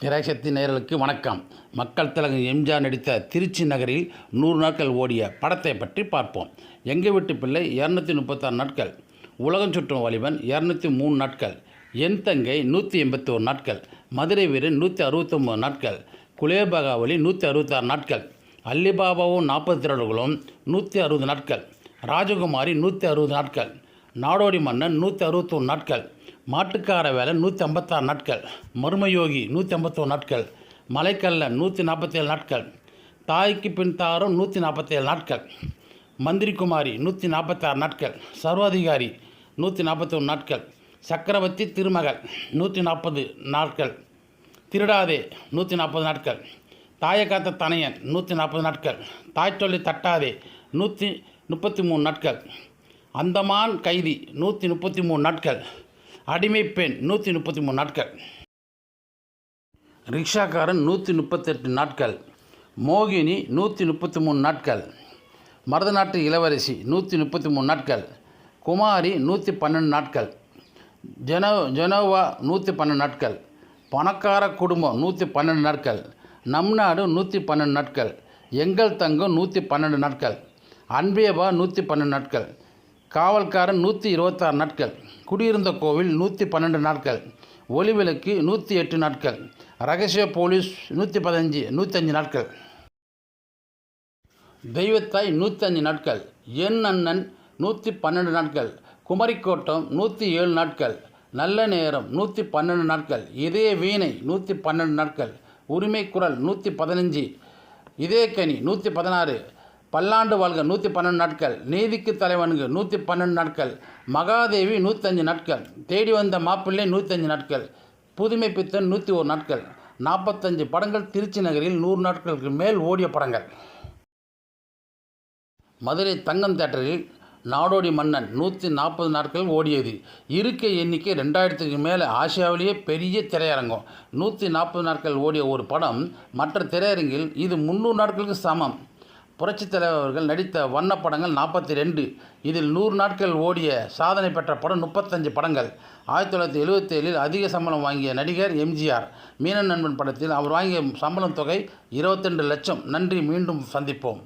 திரைசக்தி நேயர்களுக்கு வணக்கம். மக்கள் திலகம் எம்ஜிஆர் நடித்த திருச்சி நகரில் நூறு நாட்கள் ஓடிய படத்தை பற்றி பார்ப்போம். எங்கள் வீட்டு பிள்ளை இரநூத்தி முப்பத்தாறு நாட்கள். உலகம் சுற்றும் வாலிபன் இரநூத்தி மூணு நாட்கள். என் தங்கை நூற்றி எண்பத்தி ஒரு நாட்கள். மதுரை வீரன் நூற்றி அறுபத்தொம்பது நாட்கள். குலேபகாவலி நூற்றி அறுபத்தாறு நாட்கள். அல்லிபாபாவும் நாற்பது திரளுகளும் நூற்றி அறுபது நாட்கள். ராஜகுமாரி நூற்றி அறுபது நாட்கள். நாடோடி மன்னன் நூற்றி அறுபத்தொன்று நாட்கள். மாட்டுக்கார வேலை நூற்றி ஐம்பத்தாறு நாட்கள். மர்மயோகி நூற்றி ஐம்பத்தோரு நாட்கள். மலைக்கல்லன் நூற்றி நாற்பத்தேழு நாட்கள். தாய்க்கு பின் தாரம் நூற்றி நாற்பத்தேழு நாட்கள். மந்திரி குமாரி நூற்றி நாற்பத்தாறு நாட்கள். சர்வாதிகாரி நூற்றி நாற்பத்தொன்று நாட்கள். சக்கரவர்த்தி திருமகள் நூற்றி நாற்பது நாட்கள். திருடாதே நூற்றி நாற்பது நாட்கள். தாயக்காத்த தனையன் நூற்றி நாற்பது நாட்கள். தாய்ச்சொல்லி தட்டாதே நூற்றி முப்பத்தி மூணு நாட்கள். அந்தமான் கைதி நூற்றி முப்பத்தி மூணு நாட்கள். அடிமை பெண் நூற்றி முப்பத்தி மூணு நாட்கள். ரிக்ஷாக்காரன் நூற்றி முப்பத்தெட்டு நாட்கள். மோகினி நூற்றி முப்பத்தி மூணு நாட்கள். மருதநாட்டு இளவரசி நூற்றி முப்பத்தி மூணு நாட்கள். குமாரி நூற்றி பன்னெண்டு நாட்கள். ஜெனோ ஜெனோவா நூற்றி பன்னெண்டு நாட்கள். பணக்கார குடும்பம் நூற்றி பன்னெண்டு நாட்கள். நம் நாடு நூற்றி பன்னெண்டு நாட்கள். எங்கள் தங்கம் நூற்றி பன்னெண்டு நாட்கள். அன்பேபா நூற்றி பன்னெண்டு நாட்கள். காவல்காரன் நூற்றி இருபத்தாறு நாட்கள் குடியிருந்த கோவில் நூற்றி பன்னெண்டு நாட்கள் ஒளிவிலக்கு நூற்றி எட்டு நாட்கள் ரகசிய போலீஸ் நூற்றி பதினஞ்சு நூற்றஞ்சு நாட்கள். தெய்வத்தாய் நூற்றஞ்சு நாட்கள் என் அண்ணன் நூற்றி பன்னெண்டு நாட்கள் குமரிக்கோட்டம் நூற்றி ஏழு நாட்கள் நல்ல நேரம் நூற்றி பன்னெண்டு நாட்கள் இதய வீணை நூற்றி பன்னெண்டு நாட்கள் உரிமை குரல் நூற்றி பதினஞ்சு இதயக்கனி நூற்றி பதினாறு பல்லாண்டு வாழ்க நூற்றி பன்னெண்டு நாட்கள் நீதிக்கு தலைவனுக்கு நூற்றி பன்னெண்டு நாட்கள் மகாதேவி நூற்றஞ்சு நாட்கள் தேடி வந்த மாப்பிள்ளை நூற்றஞ்சு நாட்கள் புதுமை பித்தன் நூற்றி ஒரு நாட்கள் நாற்பத்தஞ்சு படங்கள் திருச்சி நகரில் நூறு நாட்களுக்கு மேல் ஓடிய படங்கள். மதுரை தங்கம் தேட்டரில் நாடோடி மன்னன் நூற்றி நாற்பது நாட்கள் ஓடியது. இருக்கை எண்ணிக்கை ரெண்டாயிரத்துக்கு மேலே ஆசியாவிலேயே பெரிய திரையரங்கம். நூற்றி நாற்பது நாட்கள் ஓடிய ஒரு படம் மற்ற திரையரங்கில் இது முந்நூறு நாட்களுக்கு சமம். புரட்சித் தலைவர் அவர்கள் நடித்த வண்ணப்படங்கள் நாற்பத்தி ரெண்டு இதில் நூறு நாட்கள் ஓடிய சாதனை பெற்ற படம் முப்பத்தஞ்சு படங்கள். ஆயிரத்தி தொள்ளாயிரத்தி எழுபத்தேழில் அதிக சம்பளம் வாங்கிய நடிகர் எம்ஜிஆர். மீனன் நண்பன் படத்தில் அவர் வாங்கிய சம்பளம் தொகை இருபத்தெண்டு லட்சம். நன்றி மீண்டும் சந்திப்போம்.